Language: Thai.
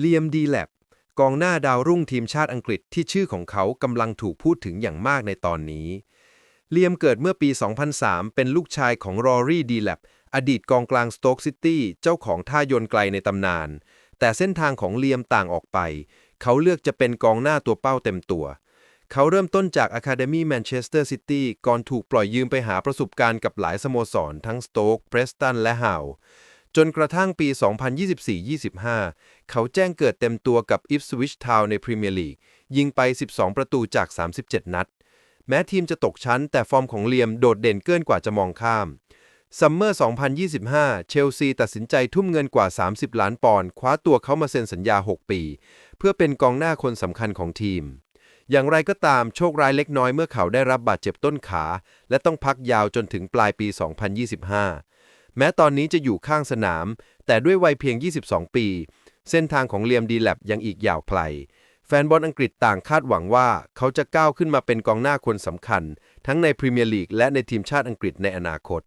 เลียมดีแลบกองหน้าดาวรุ่งทีมชาติอังกฤษที่ชื่อของเขากำลังถูกพูดถึงอย่างมากในตอนนี้เลียมเกิดเมื่อปี 2003 เป็นลูกชายของรอรี่ดีแลบอดีตกองกลางสโต๊กซิตี้เจ้าของท่ายนไกลในตำนาน แต่เส้นทางของเลียมต่างออกไป เขาเลือกจะเป็นกองหน้าตัวเป้าเต็มตัว เขาเริ่มต้นจาก Academy Manchester City ก่อนถูกปล่อยยืมไปหาประสบการณ์กับหลายสโมสร ทั้งสโต๊กเพรสตันและฮาว จนกระทั่งปี 2024-25 เขาแจ้งเกิดเต็มตัวกับ Ipswich Town ในพรีเมียร์ลีก ยิงไป 12 ประตูจาก 37 นัด แม้ทีมจะตกชั้น แต่ฟอร์มของเลียมโดดเด่นเกินกว่าจะมองข้ามซัมเมอร์ 2025 เชลซีตัดสินใจทุ่มเงินกว่า 30 ล้านปอนด์คว้าตัวเขามาเซ็นสัญญา 6 ปี เพื่อเป็นกองหน้าคนสำคัญของทีม อย่างไรก็ตามโชคร้ายเล็กน้อยเมื่อเขาได้รับบาดเจ็บต้นขา และต้องพักยาวจนถึงปลายปี 2025 แม้ตอนนี้จะอยู่ข้างสนาม แต่ด้วยวัยเพียง 22 ปี เส้นทางของเลียมดีแลบยังอีกยาวไกล แฟนบอลอังกฤษต่างคาดหวังว่าเขาจะก้าวขึ้นมาเป็นกองหน้าคนสำคัญ ทั้งในพรีเมียร์ลีกและในทีมชาติอังกฤษในอนาคต